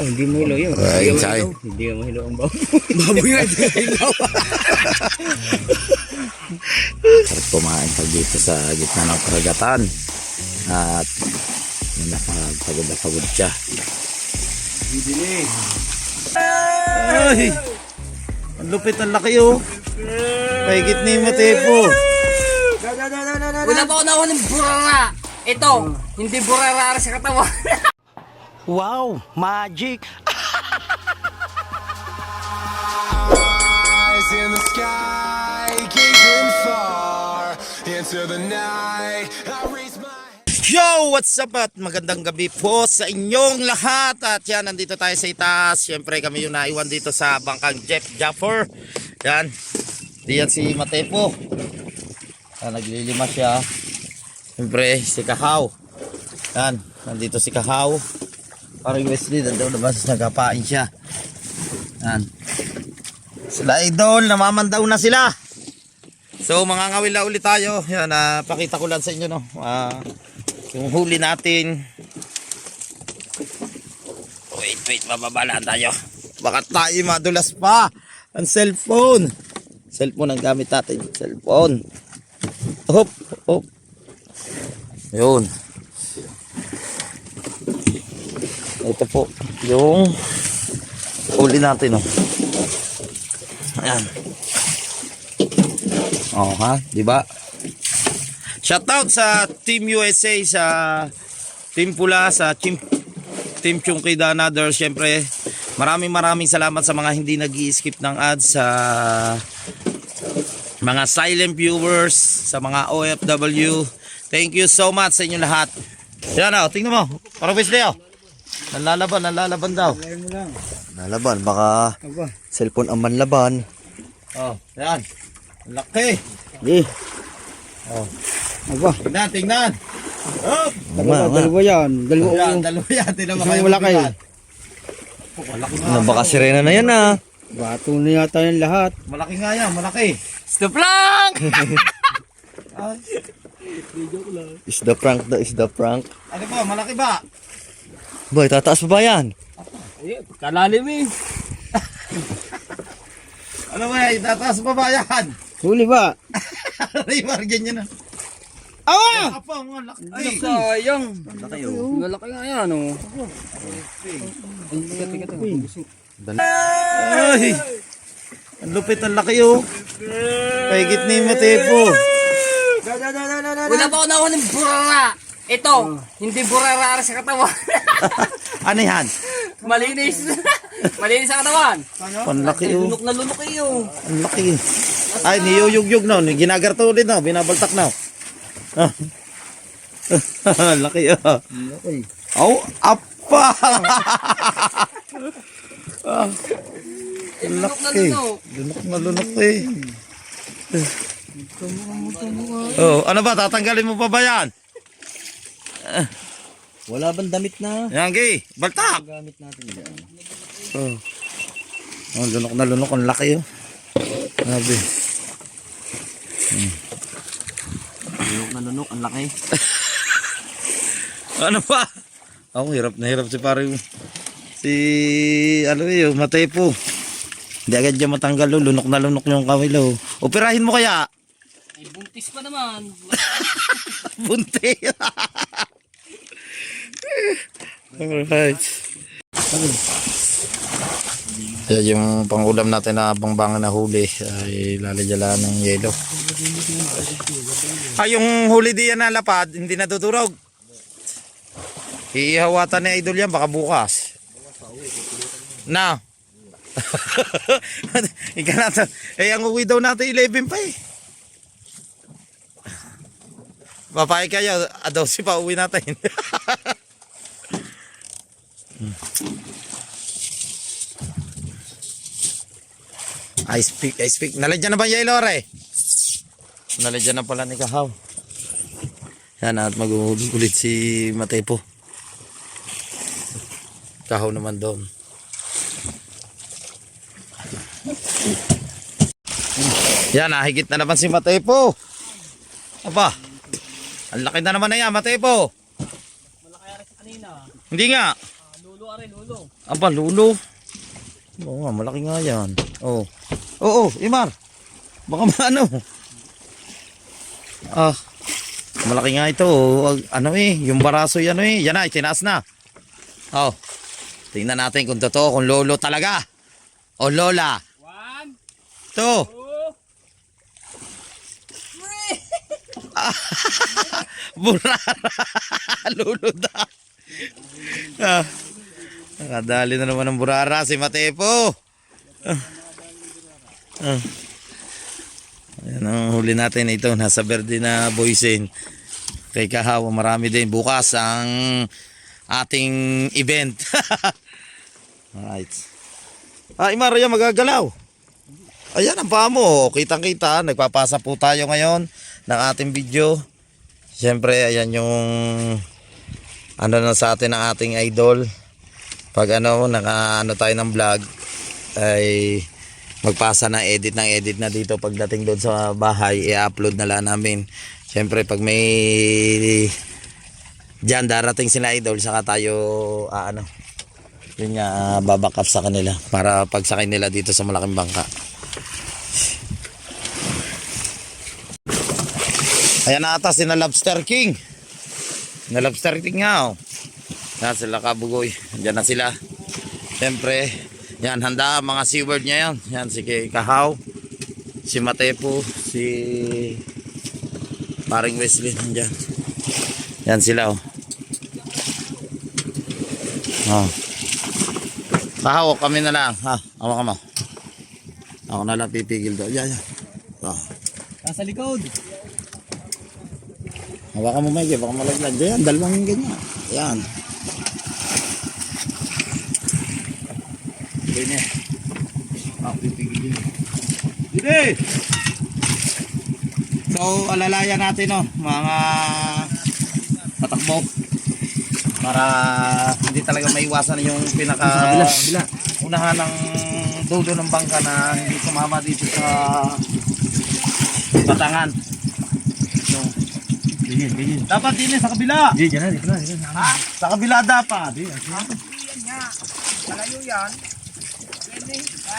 Oh, hindi mo hilo yun. Ay, Hindi mo hilo. Hindi mo hilo ang baw. Baboy nga, hindi ilaw. Sarap kumain pag dito sa gitna ng karagatan. At yun, nakapagod na pagod siya. Ay! Ang lupit ang laki oh. Kahigit ni Matepo. Wala pa ako nakuha ng burara. Ito, hindi burara sa katawan. Wow! Magic! eyes in the sky, gazing far into the night. I raise my Yo! What's up at magandang gabi po sa inyong lahat At yan, nandito tayo sa itaas Siyempre kami yung naiwan dito sa bangkang Jeff Jaffer Yan Diyan si Matepo yan, Naglilima siya Siyempre si Kahaw Yan, nandito si Kahaw Parang Wesley, nandun naman nagkapain siya Yan Sila idol, namamandaw na sila So mga ngawil na ulit tayo. Yan, ah, pakita ko lang sa inyo no. Ah, yung huli natin. Wait, wait, mababala tayo. Baka tayo madulas pa. Ang cellphone. Cellphone ang gamit natin. Cellphone. Hop, hop. Yun. Ito po, yung huli natin, oh. Ayan. Oh, ha? Di ba? Shoutout sa Team USA, sa Team Pula, sa Team, Team Chungkida Another. Siyempre, maraming maraming salamat sa mga hindi nag skip ng ads, sa mga silent viewers, sa mga OFW. Thank you so much sa inyo lahat. Yan o, tingnan mo. Parang Wesley o. Nalalaban, nalalaban daw. Nalaban, baka cellphone ang manlaban. Oh, yan. Laki. Eh, Aba, Tingnan, tingnan. Oh, nga. dalawa yan. Dalawa yan, yan. dalawa yan. Tingnan mo Isang kayo. Oh, nga. Ano, baka sirena na yan ah. Bato na yata yung lahat. Malaki nga yan, malaki. Stop lang! Is the prank the is the prank. ano ba, malaki ba? Boy, tataas pa ba yan? Eh, kalalim eh. Ano ba, itataas pa ba yan? Huli ba? Ay, margin yun na. Awa! Apa, mga laki. Ay, Ay, sayang. Malaki nga yan, oh. Ay, tikat, tikat, tikat. ay. Ang lupit ang laki oh. Kahigit ni Matepo. Wala pa ako nakuha ng burara. Ito, hindi burara sa katawan. ano yan? Malinis. Malinis sa katawan. Ang laki oh. Lunok na lunok eh, oh. Ang laki. Ay, niyuyugyug no. Ginagarto ulit no. Binabaltak na. Ah. Ang laki oh. Au, apa. ah. Ang Lunok na laki. lunok. Lunok na lunok eh. Oh, ano ba? Tatanggalin mo pa ba yan? Wala bang damit na? Yan, Gi. Baltak. Gamit natin yan. Oh. Oh, lunok na lunok. Ang laki oh. Grabe. Lunok na lunok, ang laki. Ano ba? Ako, hirap na hirap si pare yung- si ano yun, matepo. Hindi agad dyan matanggal oh. Lunok na lunok yung kawilo. Operahin mo kaya? Ay, buntis pa naman. Bunti. Alright. Yan yung pangulam natin na bangbangan na huli ay lalagyan ng yelo. Ah, yung huli diyan na lapad, hindi natutulog. Iihawatan ni Idol yan, baka bukas. Na. Ika na to. Eh, ang uwi daw natin 11 pa eh. Papay kayo, ah, daw si pa uwi natin. I speak, I speak. Nalagyan na ba yung Lore? Nalagyan na pala ni Kahaw. Yan at mag-uulit ulit si Matepo. Kahaw naman doon. Yan, higit na naman si Matepo. Aba, ang laki na naman na yan, Matepo. Malaki sa kanina. Hindi nga. Lulo. Aba, lulo. Oo nga, malaki nga yan. Oo. Oo, Imar. Baka maano. Ah. Malaki nga ito. oh. Ano eh, yung baraso yan eh. Yan na, itinaas na. Oh. Tingnan natin kung totoo, kung lolo talaga. O lola. One, To. two, Burara. Lolo da. Ah. Nakadali na naman ng burara si Matepo. Ah. Ah. Ayan ang huli natin ito. Nasa verde na boysen. Kay Kahawa marami din. Bukas ang ating event. Alright. Ah, Imar, yan magagalaw. Ayan ang paa mo. Kitang kita. Nagpapasa po tayo ngayon ng ating video. Siyempre, ayan yung ano na sa atin ng ating idol. Pag ano, naka ano tayo ng vlog, ay magpasa ng edit ng edit na dito pagdating doon sa bahay, i-upload na lang namin. Siyempre, pag may dyan darating sila idol, saka tayo, ah, ano, yun nga, ah, babackup sa kanila para pagsakay nila dito sa malaking bangka. Ayan na ata, sina Lobster King. Na Lobster King nga, oh. Yan sila kabugoy. Diyan na sila. Siyempre, yan, handa ang mga seaward niya yan. Yan, si Kahaw, si Matepo, si Paring Wesley, nandyan. Yan sila, oh. Oh. Kahaw, kami na lang, ha? Awa ka mo. Ako na lang pipigil doon. Yan, yan. Oh. nasa likod. Hawakan mo Mike, baka malaglag. Yan, dalawang ganyan. Yan. Ganyan. Ah, pipigilin. Hindi! So, alalayan natin, no, mga patakbo. Para hindi talaga maiwasan yung pinaka unahan ng dulo ng bangka na hindi sumama dito sa batangan. So, Ganyan, ganyan. dapat din sa kabila. Na, dito na. Ha? Sa kabila dapat. Yan.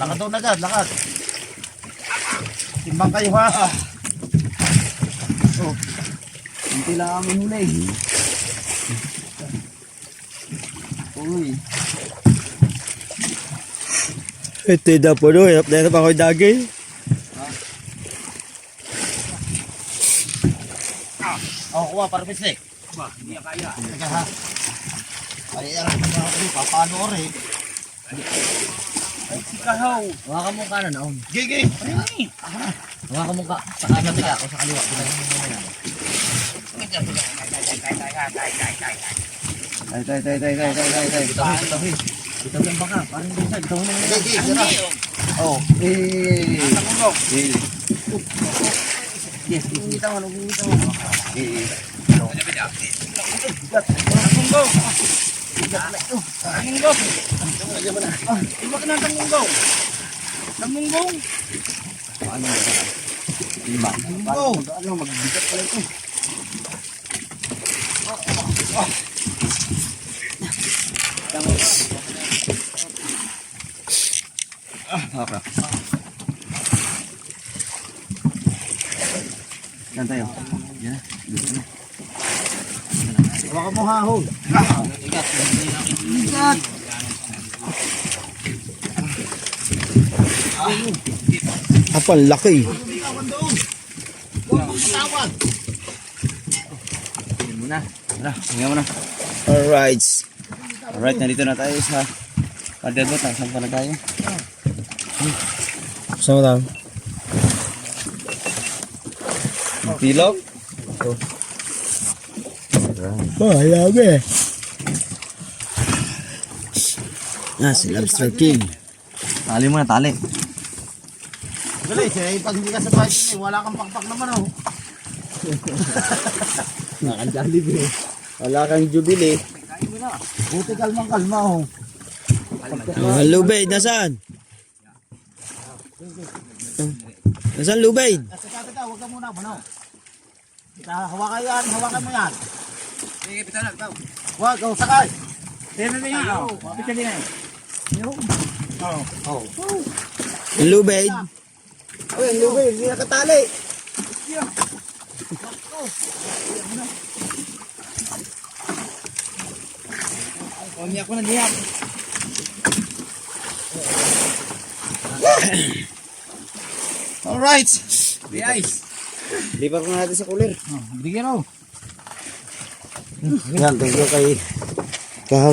lakad daw na agad, lakad. Timbang kayo ha. Oh. Hindi lang kami huli. Uy. Ito po, no. Hirap na hirap ako yung dagay. Oh, kuha para pislik. Ba, hindi kaya. Teka ha. Na ako paano rin. Si Kahaw. Hawakan mo kanan, oh. Gigi. Hawakan mo ka. Sa kanan ka, ako sa kaliwa. Tay, tay, tay, tay, tay, tay, tay, tay. Ito yung baka. Parang hindi sa. Ito mo na. Gigi, sira. Oh. Eh. Eh. Yes, ikita mo. Ikita mo. Eh. Iwag na ng munggong. Ng munggong. Go. Ano, magbigat pala ito. Saan tayo? Yan na. Dito na. Hawakan mo hahon. Apal, laki. Tingnan mo na. Tara, tingnan mo na. Alright. Alright, nandito na tayo sa Padelbot. Saan pa na tayo? Saan mo tayo? Pilog? Oh, hayag eh. Ah, si Lobster King. Tali mo na, tali. Dali, eh, pag hindi ka sa bahay, eh, wala kang pakpak naman oh. Wala kang Jollibee. Wala kang Jubilee. Buti kalmang kalma oh. Ah, Lubaid, nasaan? Nasaan Lubaid? Kasi kapit ka, huwag ka muna. Kita, hawakan yan, hawakan mo yan. Sige, bitaw na, bitaw. Huwag, oh, sakay. Tignan na yan. Oh, picture din yan. Lubaid. Uy, lubi, hindi nakatali. Umiyak ko na diyan. Alright. Be ice. Lipat na natin sa cooler. Bigyan ako. Yan, thank you kay Kahaw.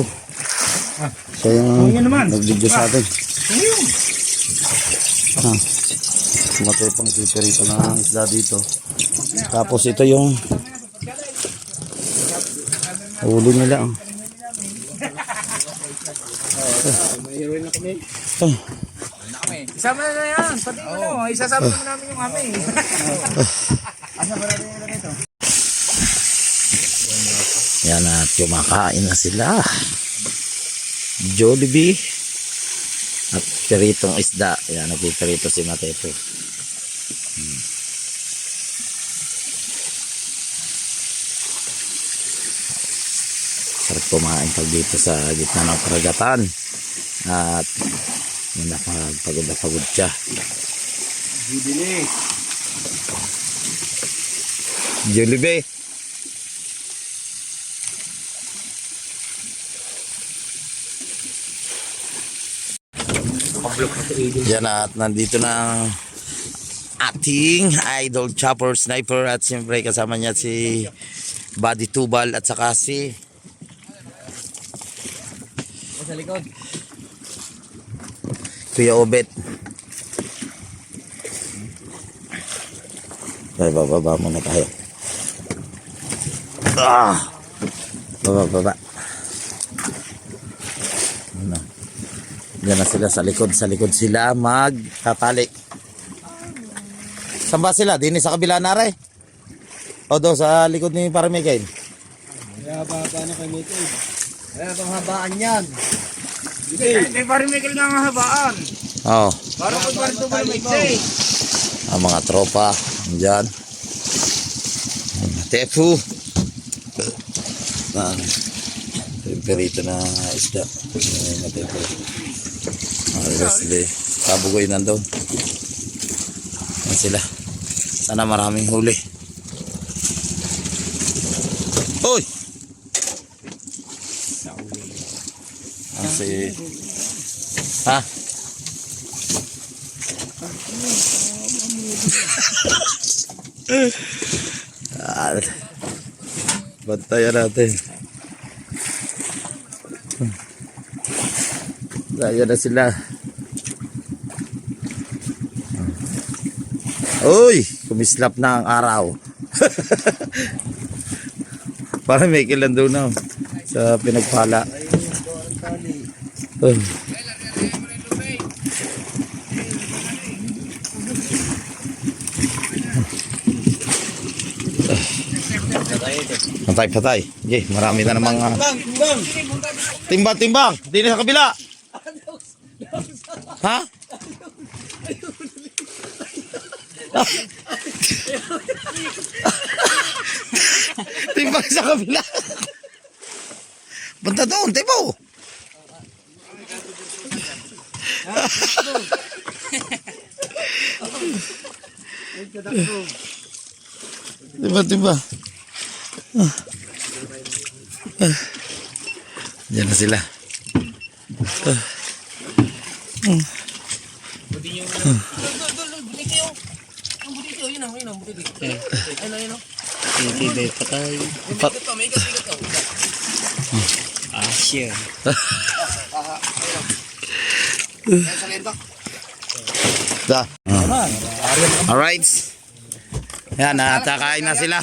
Siya yung nag-video sa atin. Ha. Matupang kita rito ng isda dito. Tapos ito yung huli nila. Oh. Oh. Isama na yan. Pati mo no. Isasama mo namin yung amin. Yan at kumakain na sila. Jollibee at piritong isda. Yan, nagpipirito si Matepo. Hmm. Sarap kumain pag dito sa gitna ng karagatan. At yun nakapagod na pagod siya. Jollibee. Yan at nandito na ang ating idol chopper sniper at siyempre kasama niya si Buddy Tubal at saka si Sa likod. Kuya Obet. Ay, bababa muna tayo. Ah! Baba, baba. Diyan na sila sa likod. Sa likod sila magtatali. Saan ba sila? Dini sa kabila na rin? O do sa likod ni Paramigay. Kaya bang habaan yan? Hindi pa rin may kailangan nga habaan. Oo. Para kung pa rin tumal may say. ang mga tropa dyan tepu ah, perito na isda Ayan na Leslie kabugoy nandun Ayan sila sana maraming huli Hoy! Ah, si... Ha? Ah, bantayan natin. Ayan na sila. Uy! Kumislap na ang araw. Para may kilan doon na sa pinagpala. Oh. Patay, patay. Okay, marami na namang... ah, timbang, timbang. Di na sa kabila. Timbang sa kabila. Banta doon, tibo. Tiba, tiba. Diyan na sila. Pat Asya. da. Alright. Yan, natakain na sila.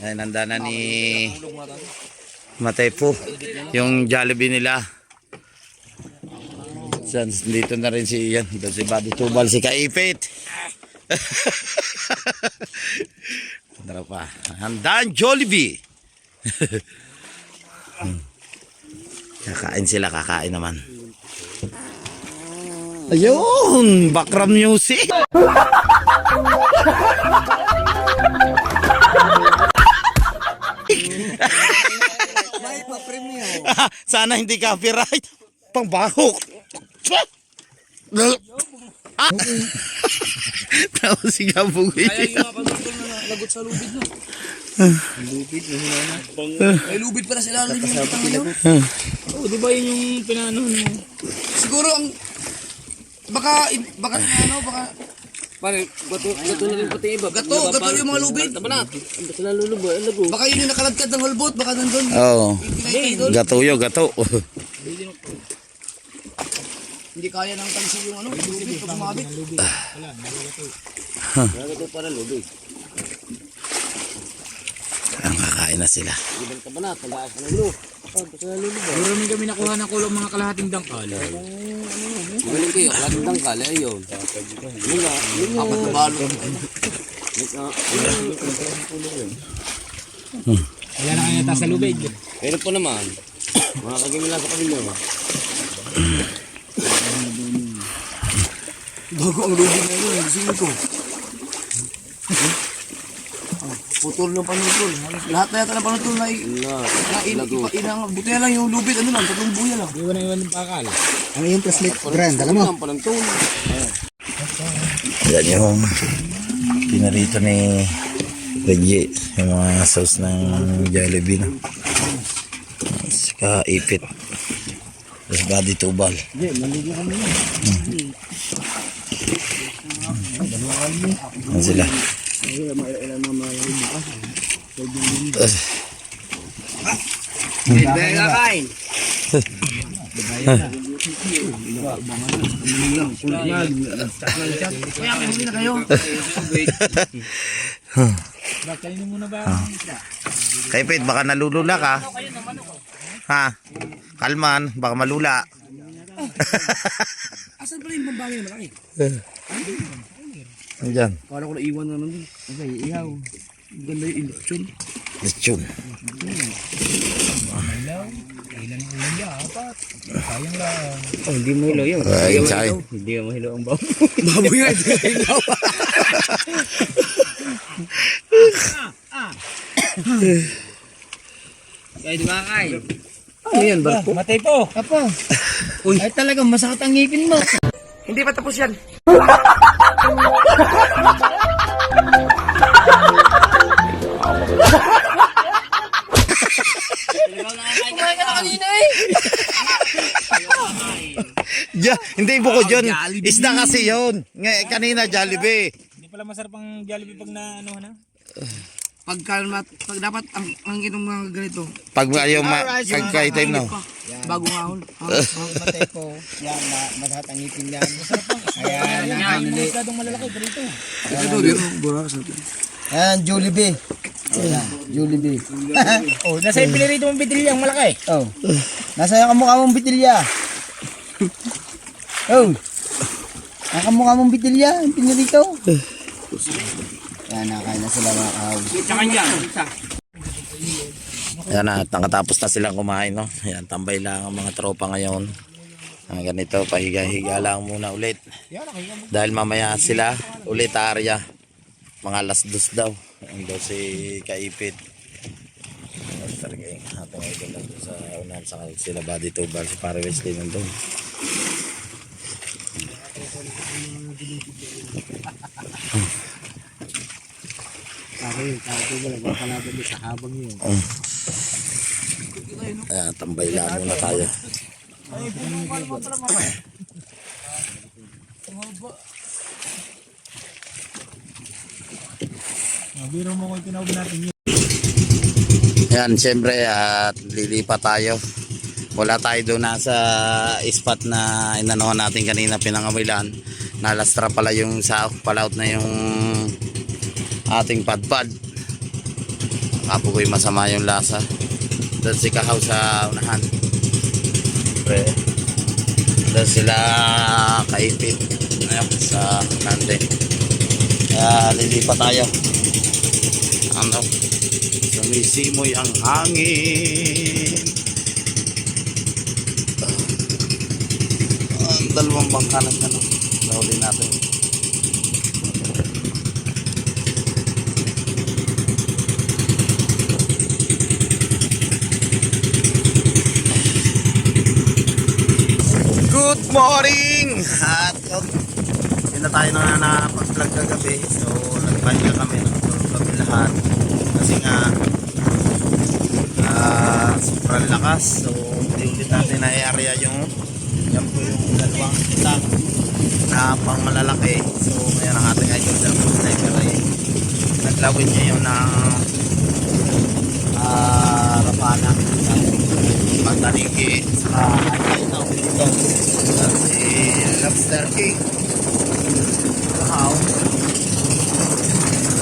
Yan, nanda na ni Matepo. Yung Jollibee nila. Dito na rin si Ian. Doon si Buddy Tubal, si Kaipit. Tara pa. Handaan Jollibee. Hmm. kakain sila, kakain naman. Ayun, background music. Sana hindi copyright. Pangbaho. Ah! Tapos si Gabong Kaya yung mga pagkakul na lagot sa lubid na. lubid, May lubid pala sila. Lubid yung tanga yun. Oo, di ba yun yung pinanoon mo? Siguro ang... Baka, baka ano, baka... Pare, gato, gato na rin pati iba. Gato, gato yung mga lubid. Tama na. Ang gato na lulubo, ang lago. Baka yun yung nakalagkad ng holbot, baka nandun. Oo. Doon. Gatuyo, gato. Hindi kaya ng tansi yung ano, yung lubid pag umabit. Ang kakain na sila. Meron din kami nakuha ng kulong mga kalahating dangkal. Galing kayo, kalating dangkal, ayun. Apat na balot. Wala na kayo nata sa lubig. Pero po naman, mga kagimila sa kabila. Bago ang lubid na yun, gusto ko. Putol ng panutol. Lahat na yata ng panutol na i- na in, ipa, inang, buti na lang yung lubid, ano lang, tatlong buya lang. Iwan na iwan ng pakal. Yan yung pinarito ni Reggie. Yung mga sauce ng Jollibee. No? Saka ipit. Tapos body tubal. Hmm. Yan sila. Tapos, Hindi kakain. Kuya, may huli na kayo. Kainin muna ba? Kay Pete, baka nalulula ka. Ha? Kalman, baka malula. Asan pala yung bambangi na malaki? Andyan. Kala ko na iwan na nandun. Okay, ihaw. Ganda yung induction. Lechon. Oh, hindi mo hilo yun. Ay, insay. Hindi mo hilo ang bawo. Baboy nga ito. Kaya di ba kay? Ano yan, barko? Matay po. Apo. Uy. Ay talagang masakit ang ngipin mo. Hindi pa tapos yan. Kumain ka na kanina eh. Ja, hindi bukod yun. Isda kasi yun. Ngay, kanina Jollibee. Hindi pala masarap ang Jollibee pag na ano na. Pagka mat, pag dapat ang ang ginong mga ganito. Pag ayaw ma, pagka-itim no. Pa, bago ahon. Matay po. Yan, ma masakit ang ngipin yan. Malalaki dito. Ito, dito. Burak sa ito. Yan, Jollibee. Ayan, Jollibee. Oh, nasa yung pinirito mong bitilya ang malaki. oh. Nasa yung kamukha mong bitilya. Oh. Ang kamukha mong bitilya, ang pinirito. Yan, nakain na sila mga kahaw. Tsaka yan. Yan na, nakatapos na silang kumain no. Yan, tambay lang ang mga tropa ngayon. Ang ganito, pahiga-higa lang muna ulit. Dahil mamaya sila ulit area. Mga alas dos daw. Ang daw si Kaipit. Talaga yung atong idol lang doon sa unahan sa kanil sila body to bar si Pare Wesley nandun. Ayan, tambay lang muna tayo. Biro mo ko yung tinawag natin yun. Yan, siyempre at lilipat tayo. Wala tayo doon nasa spot na inanohan natin kanina pinangamilan. Nalastra pala yung sa palaut na yung ating padpad. Kapoy masama yung lasa. Doon si Kahaw sa unahan. Siyempre, doon sila kaipit. Ayun, sa Nande. Kaya lilipat tayo. Ano? Sumisimoy ang hangin. Ang dalawang bangka na ano. Nahuli natin. Morning! At yun, yun na tayo na napag-vlog kagabi. So, nagpahinga kami. Nagtulog kami lahat. Kasi nga, ah, sobrang lakas. So, hindi ulit natin na-area yung yan po yung dalawang itak na pang malalaki. So, ngayon ang ating idol dyan po sniper ay naglawin niya yung na ah, rapana pagtaniki sa ay na dito si Lobster King. Wow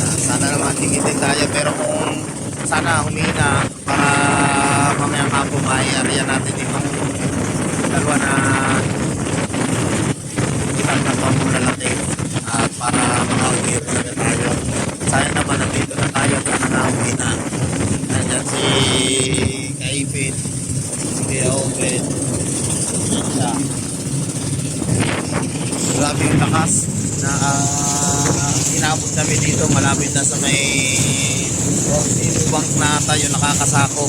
Ah, sana naman tingitin tayo pero kung sana humina para mamaya nga po area natin itong dalawa na isang na pang lalaki at para makauwi talaga tayo. Sayang naman nandito na tayo sana na. Humina nandyan si Kaipit si Kuya Open yan siya grabe yung lakas na ah, inabot namin dito malapit na sa may bank na tayo nakakasako.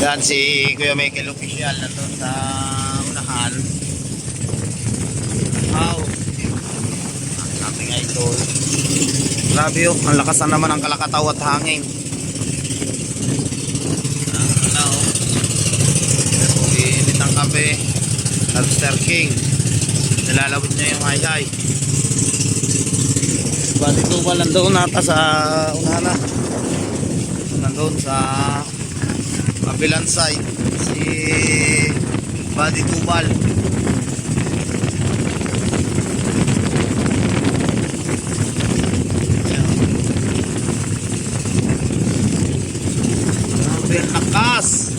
Yan si Kuya Michael Official nandun sa unahan. Wow. Ang ating idol grabe yun ang lakas na naman ang kalakataw at hangin. Ano Init ang kape. Lobster King. Nilalawit niya yung hay-hay. Bali tubal nandoon nata sa unahan na. Nandoon sa kabilang side. Si Badi Tubal. Grabe ang lakas.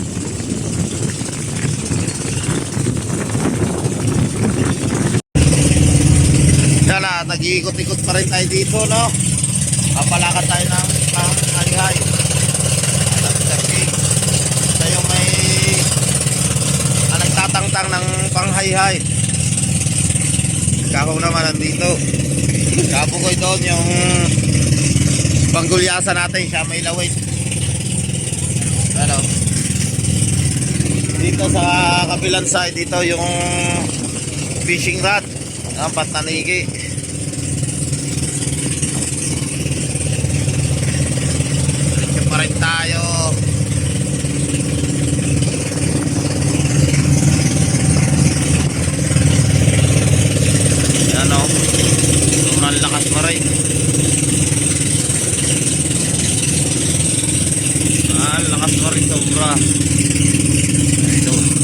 Yan na, nag-iikot-ikot pa rin tayo dito, no? Papalakad tayo ng, ng halihay. King. Siya yung may ah, nagtatangtang ng panghayhay. Kako naman nandito. Kabukoy doon yung panggulyasan natin. Siya may lawit. Ano? Dito sa kabilang side, dito yung fishing rod. Ang patanigi. Pa rin tayo. Yan o. Sobrang lakas mo rin. Ah, lakas mo rin sobra. Ito.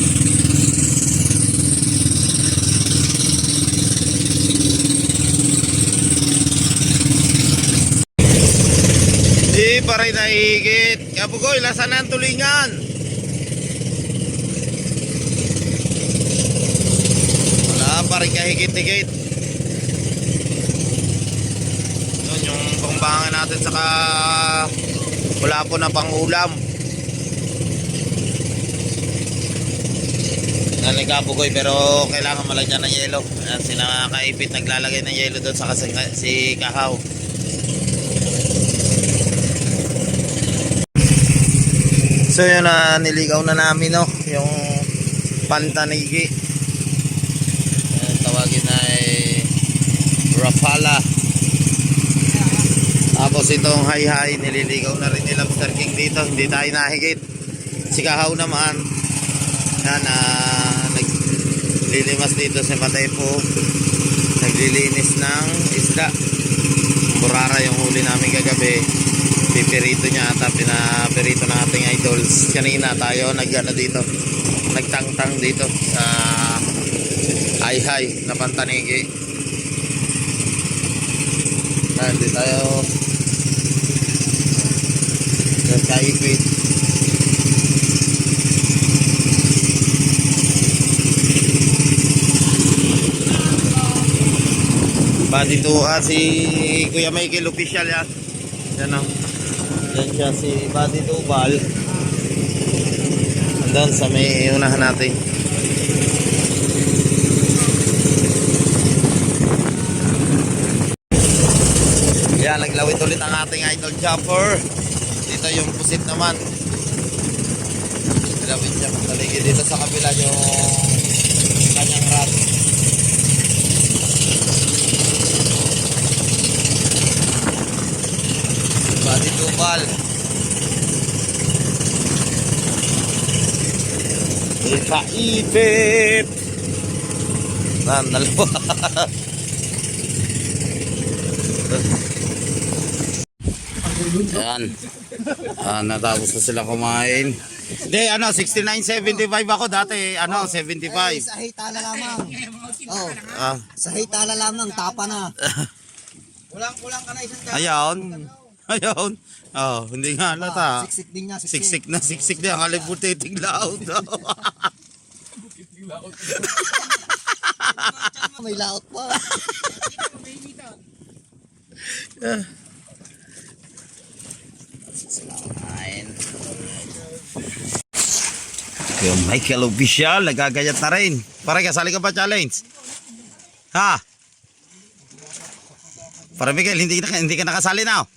Rin nahigit. Kapugoy, lasan ang tulingan. Wala pa rin kahigit-higit. Yun yung pangbangan natin saka wala po na pang ulam. Nalikapugoy pero kailangan malagyan ng yelo. Ayan, si nakakaipit naglalagay ng yelo doon sa kasi si Kahaw. So yun na niligaw na namin no, yung pantanigi. Ayan, tawagin na ay Rapala. Tapos itong hay-hay nililigaw na rin ni Lobster King dito, hindi tayo nahigit. Si naman, yan na naglilimas dito si Matepo. Naglilinis ng isda. Burara yung huli namin kagabi Pipirito niya ata, pinapirito na ating idols. Kanina tayo nagano dito, nagtangtang dito sa uh, Ayhay na Pantanigi. Ayan, di tayo nagkaipit. Ba dito ah, si Kuya Michael official ah. yan. Yan o. Yan siya si to Bal. Andun sa may unahan natin. Yan, naglawit ulit ang ating idol jumper. Dito yung pusit naman. Naglawit niya paligid dito sa kabila yung Body tubal. Ikaipit. Nan, dalawa. Ayan. Ah, natapos na sila kumain. Hindi, ano, 69.75 ako dati. Ano, 75. Sa hitala lamang. Oh, Ah, sa hitala lamang, tapa na. Kulang-kulang ka na isang ayaw. Ayaw. Oh, hindi nga halata. Siksik din niya, siksik. Siksik na siksik na ang haliputiting laot. May laot pa. Yung Michael Official, nagagayat na rin. Para kasali ka pa challenge? Ha? Para Miguel, hindi, na, hindi ka nakasali na. oh.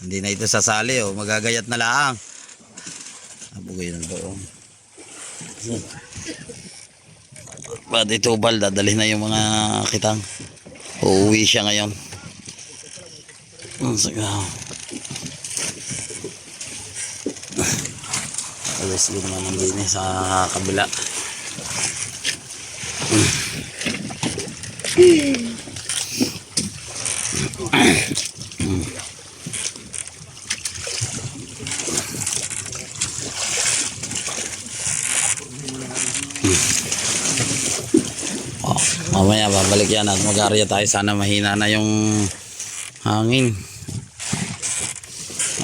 Hindi na ito sasali, oh. magagayat na lang. Nabugoy ng doon. Ba't ito bal, dadalhin na yung mga kitang. Uuwi siya ngayon. Sagaw. Alas yung naman din sa kabila. Oh, mamaya babalik yan at mag-area tayo. Sana mahina na yung hangin.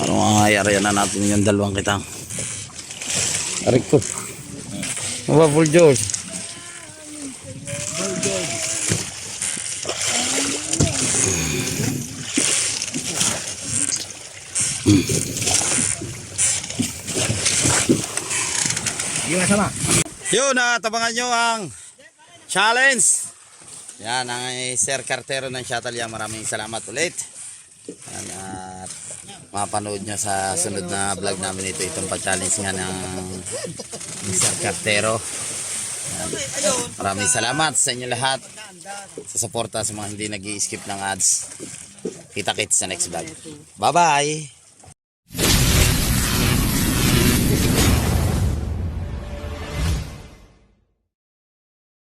Ano ang area na natin yung dalawang kitang. Arik ko. Ano ba, Full George? Yun, natabangan nyo ang challenge. Yan, ang Sir Cartero ng Shuttle yan. Maraming salamat ulit. Yan, at mapanood nyo sa sunod na vlog namin ito. Itong pa-challenge nga ng Sir Cartero. Yan. Maraming salamat sa inyo lahat sa suporta sa mga hindi nag skip ng ads. Kita-kits sa next vlog. Bye-bye!